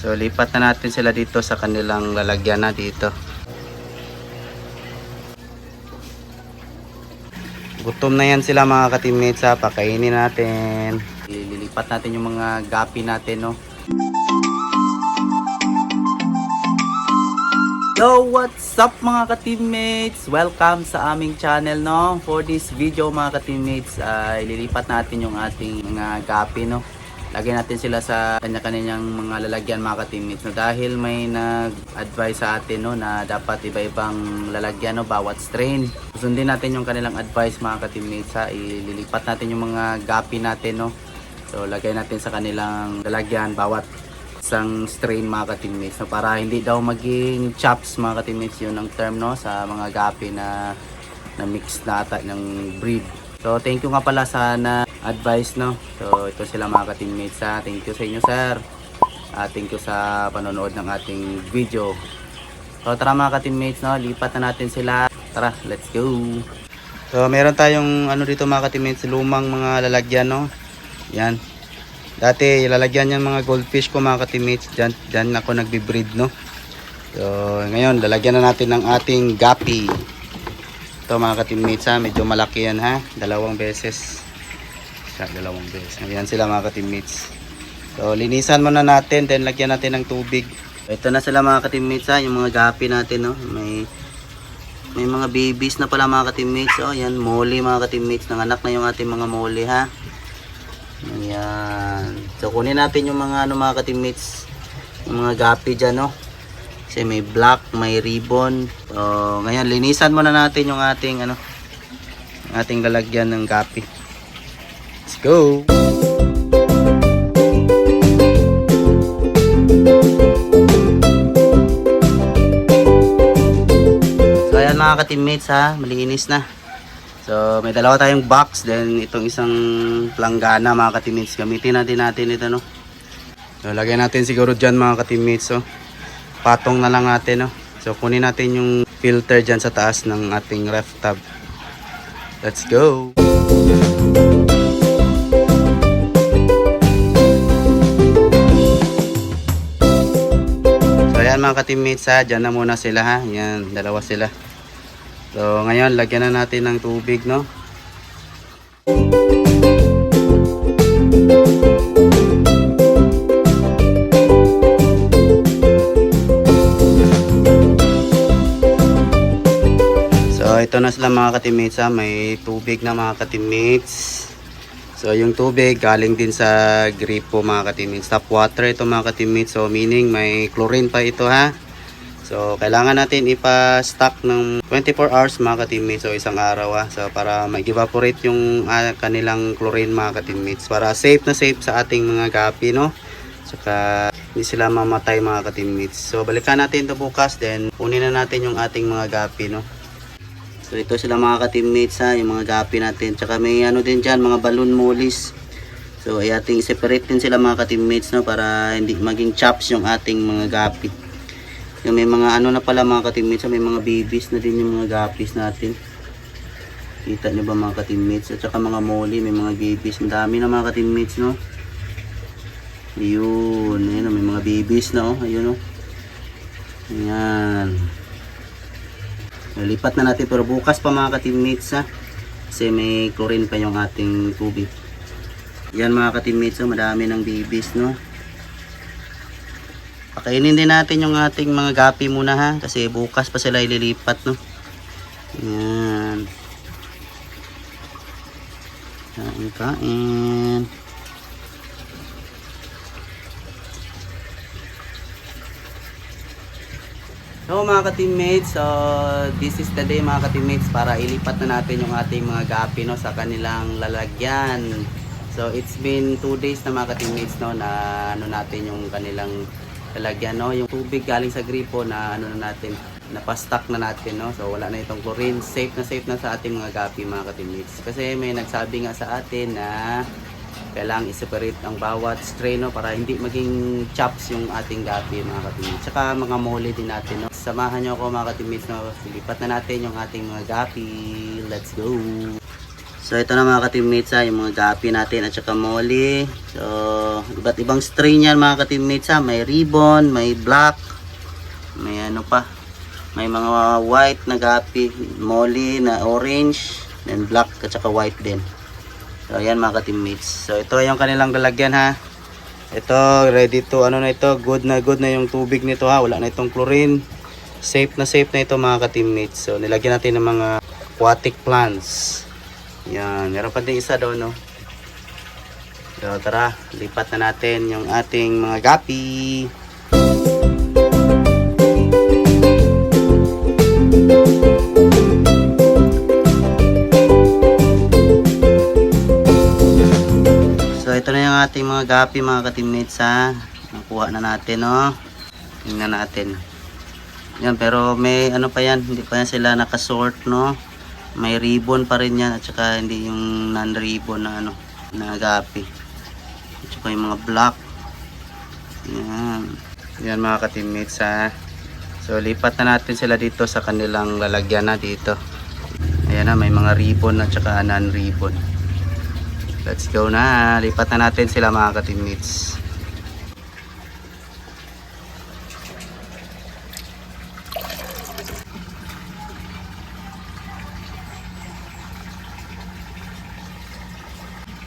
So lipat na natin sila dito sa kanilang lalagyan na dito. Gutom na yan sila mga ka-teammates ha. Pakainin natin. Lilipat natin yung mga gapi natin no. Yo, what's up mga ka-teammates? Welcome sa aming channel no. For this video mga ka-teammates ay lilipat natin yung ating mga gapi no. Lagyan natin sila sa kanya-kanyang mga lalagyan mga ka-teammates no. Dahil may nag-advise sa atin no na dapat iba-ibang lalagyan no bawat strain. Sundin natin yung kanilang advice mga ka-teammates ha. Ililipat natin yung mga gapi natin no. So lagay natin sa kanilang lalagyan bawat isang strain mga ka-teammates no? para hindi daw maging chops mga ka-teammates yun ang term no sa mga gapi na na mix na ata ng breed so thank you nga pala sa na advice no so ito sila mga ka-teammates ha thank you sa inyo sir Ah, thank you sa panonood ng ating video so tara mga ka-teammates no lipat na natin sila tara let's go so meron tayong ano dito mga ka-teammates lumang mga lalagyan no yan Dati lalagyan yan mga goldfish ko mga ka-teammates. Diyan, diyan ako nagbe-breed no. So ngayon lalagyan na natin ng ating gapi. Ito mga ka-teammates ha, medyo malaki yan ha. Dalawang beses. Siya, dalawang beses. Ayan sila mga ka-teammates. So linisan muna natin, then lagyan natin ng tubig. Ito na sila mga ka-teammates ha, yung mga gapi natin no. May may mga babies na pala mga ka-teammates. Oh, yan, molly mga ka-teammates. Nanganak na yung ating mga molly ha. Ayan. So kunin natin yung mga ano mga ka-teammates, yung mga gapi diyan no. Kasi may black, may ribbon. So ngayon linisan muna natin yung ating ano ating lalagyan ng gapi. Go. So ayan mga ka-teammates ha, malinis na. So, may dalawa tayong box, then itong isang planggana mga ka-teammates. Gamitin natin natin ito, no? So, lagyan natin siguro dyan mga ka-teammates, so. Patong na lang natin, no? So, kunin natin yung filter dyan sa taas ng ating ref tab. Let's go! Ayan mga ka-teammates, ha? Dyan na muna sila, ha? Yan, dalawa sila. So ngayon lagyan na natin ng tubig no. So ito na sila mga ka-teammates ha. May tubig na mga ka-teammates. So yung tubig galing din sa gripo mga ka-teammates. Tap water ito mga ka-teammates. So meaning may chlorine pa ito ha. So, kailangan natin ipa-stock ng 24 hours mga ka-teammates. So, isang araw ah. So, para mag-evaporate yung ah, kanilang chlorine mga ka-teammates. Para safe na safe sa ating mga gapi, no? Saka, hindi sila mamatay mga ka-teammates. So, balikan natin ito bukas. Then, kunin na natin yung ating mga gapi, no? So, ito sila mga ka-teammates ha. Yung mga gapi natin. Tsaka may ano din dyan, mga balloon mollies. So, ay ating separate din sila mga ka-teammates, no? Para hindi maging chops yung ating mga gapi. Yung may mga ano na pala mga ka-teammates, may mga babies na din yung mga guppies natin. Kita nyo ba mga ka-teammates? At saka mga molly, may mga babies. Ang dami na mga ka-teammates, no? Yun, ayun, may mga babies na, oh. Ayun, oh. Ayan. Lipat na natin, pero bukas pa mga ka-teammates, ha? Kasi may chlorine pa yung ating tubig. Yan mga ka-teammates, oh. Madami ng babies, no? Pakainin din natin yung ating mga gapi muna ha. Kasi bukas pa sila ililipat no. Yan. Kain kain. So mga ka-teammates, so this is the day mga ka-teammates para ilipat na natin yung ating mga gapi no sa kanilang lalagyan. So it's been 2 days na mga ka-teammates no na ano natin yung kanilang lalagyan no. Yung tubig galing sa gripo na ano na natin napastock na natin no. So wala na itong chlorine. Safe na safe na sa ating mga gapi mga ka-teammates. Kasi may nagsabi nga sa atin na kailangang i-separate ang bawat strain no, para hindi maging chops yung ating gapi mga ka-teammates tsaka mga mole din natin no samahan nyo ako mga ka-teammates no lipat na natin yung ating mga gapi let's go So ito na mga ka-teammates ha, yung mga gapi natin at saka molly. So iba't ibang strain yan mga ka-teammates ha. May ribbon, may black, may ano pa. May mga white na gapi, molly na orange, then black at saka white din. So ayan mga ka-teammates. So ito yung kanilang lalagyan ha. Ito ready to ano na ito, good na good na yung tubig nito ha. Wala na itong chlorine. Safe na safe na ito mga ka-teammates. So nilagyan natin ng mga aquatic plants. Yan, meron pa din isa doon, no? So, tara, lipat na natin yung ating mga gapi. Yung ating mga gapi, mga ka-teammates, ha? Nakuha na natin, no? Tingnan natin. Yan, pero may ano pa yan, hindi pa yan sila nakasort, no? May ribbon pa rin yan at saka hindi yung non-ribbon na ano, na gapi. At saka yung mga black. Yan. Yan mga ka-teammates ha. So lipat na natin sila dito sa kanilang lalagyan na dito. Ayan na, may mga ribbon at saka non-ribbon. Let's go na. Lipat na natin sila mga ka-teammates.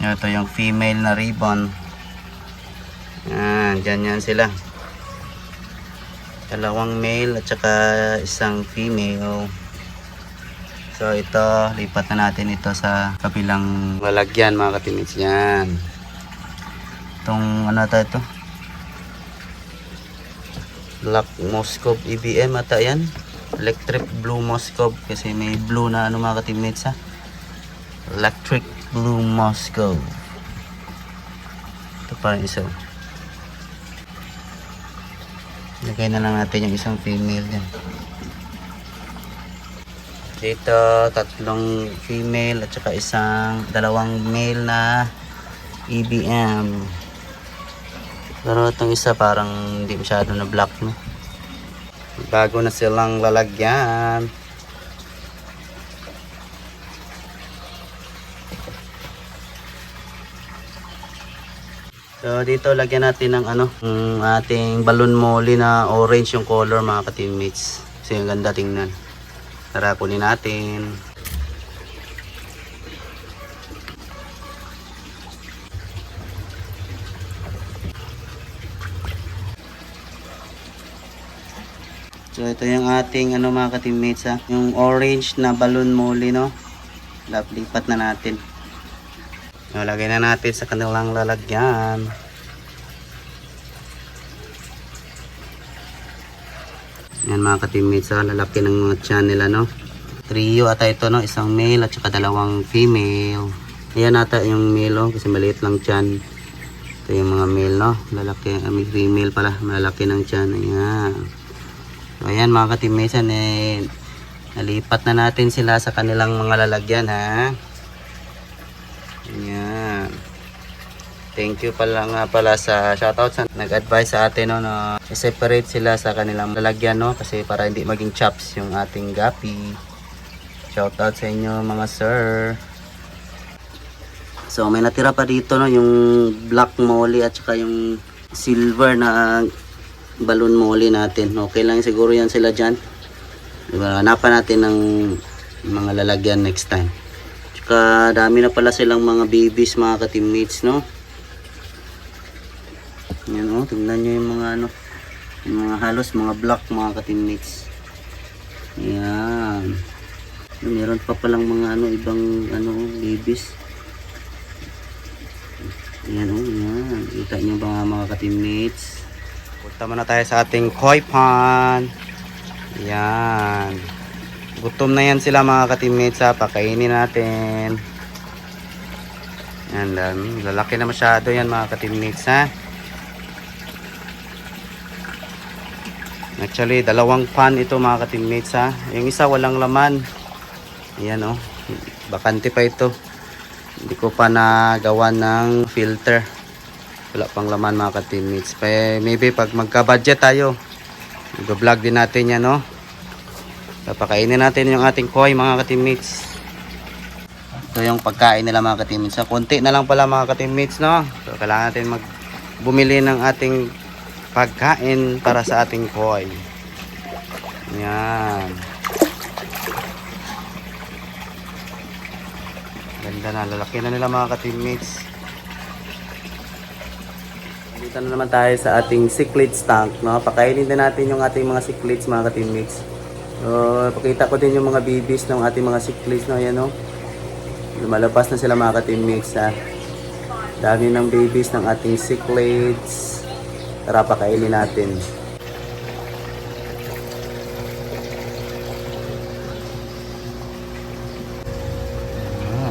Ito yung female na ribbon. Yan, dyan yan sila. Dalawang male at saka isang female. So ito, lipat na natin ito sa kabilang lalagyan mga katimits. Yan. Itong ano ata ito? Black Moscow EBM ata yan. Electric Blue Moscow kasi may blue na ano mga katimits ha. Electric Blue Moscow. Ito pa rin isa. Lagay na lang natin yung isang female dyan. Dito, tatlong female at saka isang, dalawang male na EBM. Pero itong isa parang hindi masyado na black, no? Bago na silang lalagyan. So dito lagyan natin ng ano, ng ating balloon molly na orange yung color mga ka-teammates. Kasi ang ganda tingnan. Tara kunin natin. So ito yung ating ano mga ka-teammates ha, yung orange na balloon molly no. Lap- Lipat na natin. So, lagay na natin sa kanilang lalagyan. Yan mga ka-teammates, ha, lalaki ng mga tiyan nila, no? Trio ata ito, no? Isang male at saka dalawang female. Ayan ata yung male, oh, kasi maliit lang tiyan. Ito yung mga male, no? Lalaki, ah, female pala, malaki ng tiyan. Ayan. So, ayan mga ka-teammates, eh, nalipat na natin sila sa kanilang mga lalagyan, ha? Ayan. Thank you pala nga pala sa shoutout sa nag-advise sa atin no, na i-separate sila sa kanilang lalagyan no kasi para hindi maging chops yung ating gapi. Shoutout sa inyo mga sir. So may natira pa dito no yung black molly at saka yung silver na balloon molly natin. Okay lang siguro yan sila dyan. Diba? Hanapan natin ng mga lalagyan next time. Tsaka dami na pala silang mga babies mga ka-teammates no. Yan oh, tingnan nyo yung mga ano, yung mga halos mga black mga ka-teammates. Yan. Meron pa palang mga ano ibang ano babies. Yan oh, yan. Kita nyo ba mga ka-teammates? Punta muna tayo sa ating koi pond. Yan. Gutom na yan sila mga ka-teammates ha. Pakainin natin. Yan lang. Lalaki na masyado yan mga ka-teammates ha. Actually, dalawang pan ito mga ka-teammates ha. Yung isa walang laman. Ayan oh. Bakante pa ito. Hindi ko pa nagawa ng filter. Wala pang laman mga ka-teammates. Maybe pag magka-budget tayo, i-vlog din natin yan no. Papakainin natin yung ating koi mga ka-teammates. Ito yung pagkain nila mga ka-teammates. So, konti na lang pala mga ka-teammates, no? So, kailangan natin mag bumili ng ating pagkain para sa ating koi. Yan. Ganda na, lalaki na nila mga ka-teammates. Dito na naman tayo sa ating cichlids tank, no? Pakainin din natin yung ating mga cichlids mga ka-teammates. So, pakita ko din yung mga babies ng ating mga cichlids, no? Ayan, no? Lumalabas na sila mga ka-teammates, ha? Dami ng babies ng ating cichlids. Tara, pakainin natin. Ah.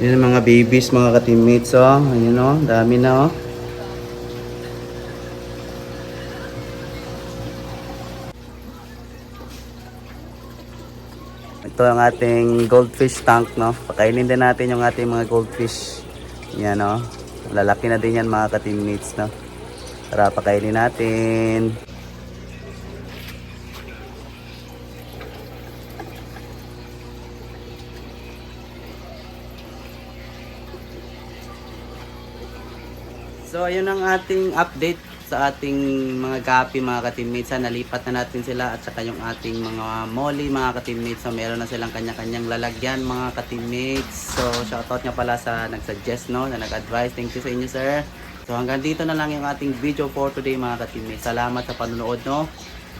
Yun ang mga babies, mga ka-teammates, oh. Ayun, oh. Dami na, oh. Ito ang ating goldfish tank, no? Pakainin din natin yung ating mga goldfish. Yan, no? Lalaki na din yan, mga ka-teammates, no? Tara, pakainin natin. So, ayun ang ating update sa ating mga gapi, mga ka-teammates. Ha, nalipat na natin sila at saka yung ating mga molly, mga ka-teammates. So, meron na silang kanya-kanyang lalagyan, mga ka-teammates. So, shoutout nga pala sa nag-suggest, no? Na nag-advise. Thank you sa inyo, sir. So, hanggang dito na lang yung ating video for today, mga ka-teammates. Salamat sa panonood, no?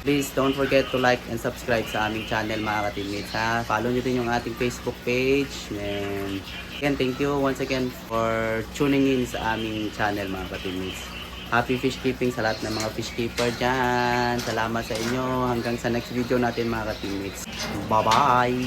Please don't forget to like and subscribe sa aming channel mga ka-teammates ha. Follow nyo din yung ating Facebook page. And again, thank you once again for tuning in sa aming channel mga ka-teammates. Happy fish keeping sa lahat ng mga fish keeper dyan. Salamat sa inyo. Hanggang sa next video natin mga ka-teammates. Bye-bye!